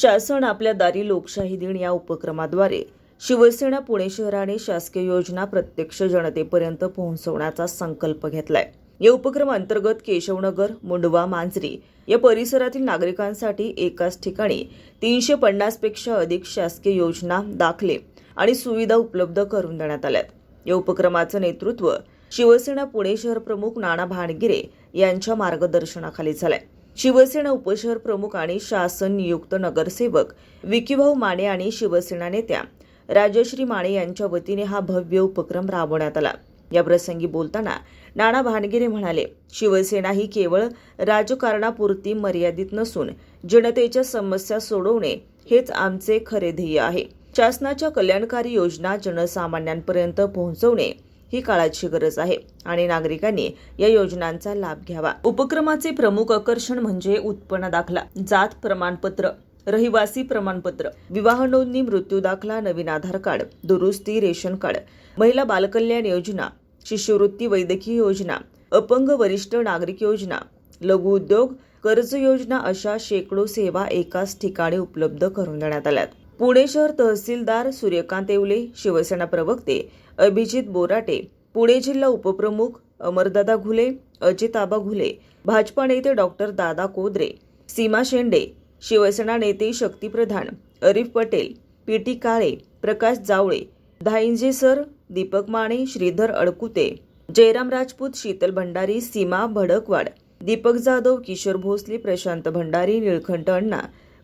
शासन आपल्या दारी लोकशाही दिन या उपक्रमाद्वारे शिवसेना पुणे शहराने शासकीय योजना प्रत्यक्ष जनतेपर्यंत पोहोचवण्याचा संकल्प घेतलाय. या उपक्रमांतर्गत केशवनगर मुंडवा मांजरी या परिसरातील नागरिकांसाठी एकाच ठिकाणी तीनशे पन्नासपेक्षा अधिक शासकीय योजना दाखले आणि सुविधा उपलब्ध करून देण्यात आल्यात. या उपक्रमाचं नेतृत्व शिवसेना पुणे शहर प्रमुख नाना भानगिरे यांच्या मार्गदर्शनाखाली झालंय. शिवसेना उपशहर प्रमुख आणि शासन नियुक्त नगरसेवक विकीभाऊ माने आणि शिवसेना नेत्या राजश्री माने यांच्या वतीने हा भव्य उपक्रम राबवण्यात आला. या प्रसंगी बोलताना नाना भानगिरे म्हणाले शिवसेना ही केवळ राजकारणापुरती मर्यादित नसून जनतेच्या समस्या सोडवणे हेच आमचे खरे ध्येय आहे. शासनाच्या कल्याणकारी योजना जनसामान्यांपर्यंत पोहोचवणे ही काळाची गरज आहे आणि नागरिकांनी या योजनांचा लाभ घ्यावा. उपक्रमाचे प्रमुख आकर्षण म्हणजे उत्पन्न दाखला जात प्रमाणपत्र रहिवासी प्रमाणपत्र विवाह नोंदणी मृत्यू दाखला नवीन आधार कार्ड दुरुस्ती रेशन कार्ड महिला बालकल्याण योजना शिष्यवृत्ती वैद्यकीय योजना अपंग वरिष्ठ नागरिक योजना लघु उद्योग कर्ज योजना अशा शेकडो सेवा एकाच ठिकाणी उपलब्ध करून देण्यात आल्यात. पुणे शहर तहसीलदार सूर्यकांत येवले शिवसेना प्रवक्ते अभिजित बोराटे पुणे जिल्हा उपप्रमुख अमरदादा घुले अजित आबा घुले भाजपा नेते डॉक्टर दादा कोदरे सीमा शेंडे शिवसेना नेते शक्तीप्रधान Arif Patel P T Kale Prakash Javale Dhainje sir Deepak Mane Shridhar Adkute Jairam Rajput Sheetal Bhandari Seema Bhadkawad Deepak Jadhav Kishor Bhosale Prashant Bhandari Nilkanth Anna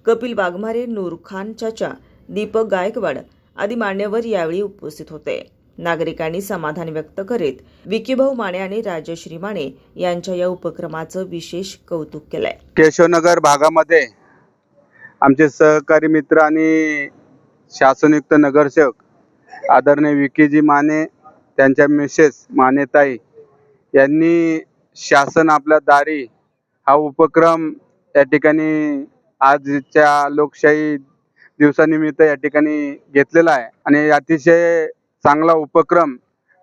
Kapil Waghmare Noor Khan चाचा दीपक गायकवाड आदी मान्यवर यावेळी उपस्थित होते. नागरिकांनी समाधान व्यक्त करीत विकीभाऊ माने आणि राजश्री माने यांच्या या उपक्रमाचं विशेष कौतुक केलंय. केशवनगर भागामध्ये आमचे सहकारी मित्र आणि शासनयुक्त नगरसेवक आदरणीय विकीजी माने त्यांच्या मिसेस मानेताई यांनी शासन आपल्या दारी हा उपक्रम या ठिकाणी आजच्या लोकशाही दिवसानिमित्त या ठिकाणी घेतलेला आहे. आणि अतिशय चांगला उपक्रम.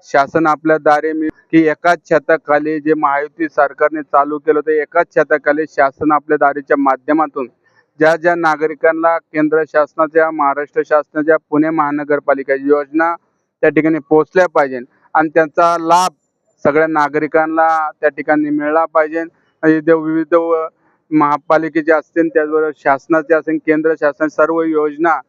शासन आपल्या दारी मी की एकाच छताखाली जे महायुती सरकारने चालू केलं होतं एकाच छताखाली शासन आपल्या दारीच्या माध्यमातून ज्या ज्या नागरिकांना केंद्र शासनाच्या महाराष्ट्र शासनाच्या पुणे महानगरपालिका योजना त्या ठिकाणी पोहोचल्या पाहिजे आणि त्यांचा लाभ सगळ्या नागरिकांना त्या ठिकाणी मिळाला पाहिजे. आणि विविध महापालिकेचे असतील त्याचबरोबर शासनाचे असेल केंद्र शासन सर्व योजना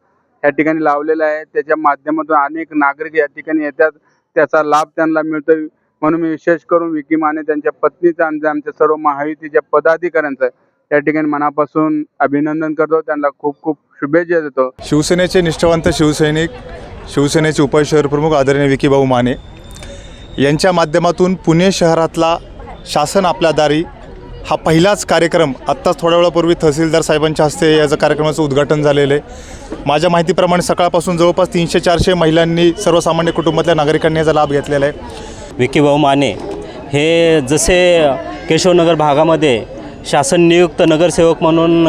या ठिकाणी लावलेला आहे. त्याच्या माध्यमातून अनेक नागरिक या ठिकाणी येतात. त्याचा लाभ त्यांना मिळतो म्हणून मी विशेष करून विकी माने त्यांच्या पत्नीचा आणि आमच्या सर्व महायुतीच्या पदाधिकाऱ्यांचं या ठिकाणी मनापासून अभिनंदन करतो. त्यांना खूप खूप शुभेच्छा देतो. शिवसेनेचे निष्ठावंत शिवसैनिक शिवसेनेचे उपशहर प्रमुख आदरणीय विकीभाऊ माने यांच्या माध्यमातून पुणे शहरातला शासन आपल्या दारी हा पहिलाच कार्यक्रम आत्ताच थोड्या वेळापूर्वी तहसीलदार साहेबांच्या हस्ते याचं कार्यक्रमाचं उद्घाटन झालेलं आहे. माझ्या माहितीप्रमाणे सकाळपासून जवळपास तीनशे चारशे महिलांनी सर्वसामान्य कुटुंबातल्या नागरिकांनी याचा लाभ घेतलेला आहे. विकीभाऊ माने हे जसे केशवनगर भागामध्ये शासन नियुक्त नगरसेवक म्हणून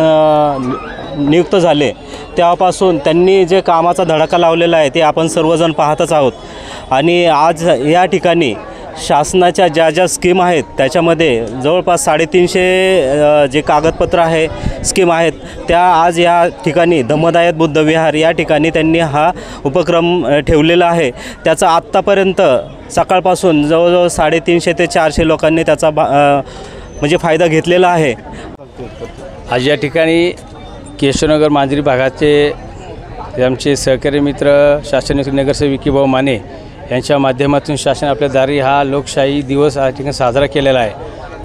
नियुक्त झाले तेव्हापासून त्यांनी जे कामाचा धडाका लावलेला आहे ते आपण सर्वजण पाहतच आहोत. आणि आज या ठिकाणी शासनाच्या ज्या ज्या स्कीम आहेत त्याच्यामध्ये जवळपास साडेतीनशे जे कागदपत्र आहे स्कीम आहेत त्या आज या ठिकाणी धम्मदायत बुद्धविहार या ठिकाणी त्यांनी हा उपक्रम ठेवलेला आहे. त्याचा आत्तापर्यंत सकाळपासून जवळजवळ साडेतीनशे ते चारशे लोकांनी त्याचा बा म्हणजे फायदा घेतलेला आहे. आज या ठिकाणी केशवनगर मांजरी भागाचे आमचे सहकारी मित्र शासन नगरसेविकी भाऊ माने यांच्या माध्यमातून शासन आपल्या दारी हा लोकशाही दिवस या ठिकाणी साजरा केलेला आहे.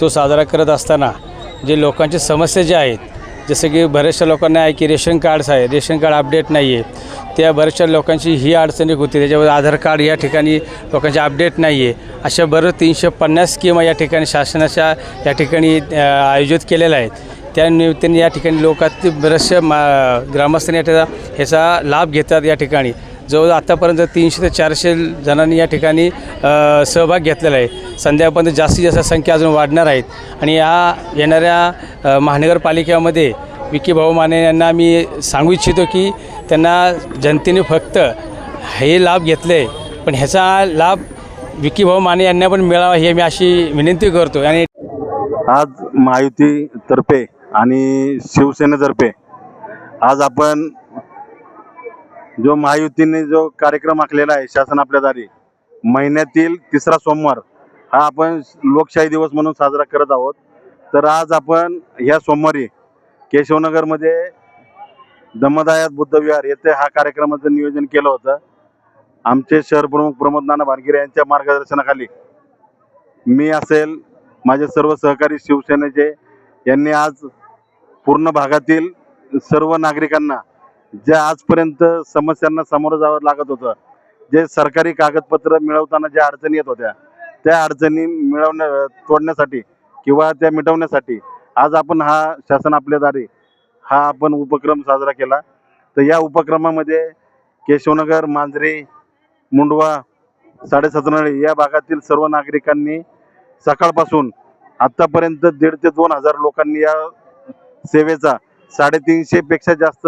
तो साजरा करत असताना जे लोकांची समस्या ज्या आहेत जसं की बऱ्याचशा लोकांना आहे की रेशन कार्ड्स आहे रेशन कार्ड अपडेट नाही आहे त्या बऱ्याचशा लोकांची ही अडचणी होती. त्याच्यावर आधार कार्ड या ठिकाणी लोकांचे अपडेट नाही आहे अशा बरं तीनशे पन्नास स्कीमा या ठिकाणी शासनाच्या या ठिकाणी आयोजित केलेल्या आहेत. त्या निमित्ताने या ठिकाणी लोकात बऱ्याचशा मा ग्रामस्थांनी या ठिका- ह्याचा लाभ घेतात या ठिकाणी. जवळजवळ आत्तापर्यंत तीनशे ते चारशे जणांनी या ठिकाणी सहभाग घेतलेला आहे. संध्याकाळपर्यंत जास्तीत जास्त संख्या अजून वाढणार आहेत. आणि या येणाऱ्या महानगरपालिकेमध्ये विकी भाऊ माने यांना मी सांगू इच्छितो की त्यांना जनतेने फक्त हे लाभ घेतले पण ह्याचा लाभ विकी भाऊ माने यांना पण मिळावा हे मी अशी विनंती करतो. आणि आज महायुतीतर्फे आणि शिवसेनेतर्फे आज आपण जो महायुतीने जो कार्यक्रम आखलेला आहे शासन आपल्या दारी महिन्यातील तिसरा सोमवार हा आपण लोकशाही दिवस म्हणून साजरा करत आहोत. तर आज आपण ह्या सोमवारी केशवनगरमध्ये दमदायात बुद्धविहार येथे हा कार्यक्रमाचं नियोजन केलं होतं. आमचे शहर प्रमुख प्रमोद नाना भानगिरे यांच्या मार्गदर्शनाखाली मी असेल माझे सर्व सहकारी शिवसेनेचे यांनी आज पूर्ण भागातील सर्व नागरिकांना ज्या आजपर्यंत समस्यांना सामोरं जावं लागत होतं जे सरकारी कागदपत्र मिळवताना ज्या अडचणी येत होत्या त्या अडचणी मिळवण्या तोडण्यासाठी किंवा त्या मिटवण्यासाठी आज आपण हा शासन आपल्या दारी हा आपण उपक्रम साजरा केला. तर या उपक्रमामध्ये केशवनगर मांजरी मुंडवा साडेसतनाळी या भागातील सर्व नागरिकांनी सकाळपासून आत्तापर्यंत दीड ते दोन हजार लोकांनी या सेवेचा साडेतीनशेपेक्षा जास्त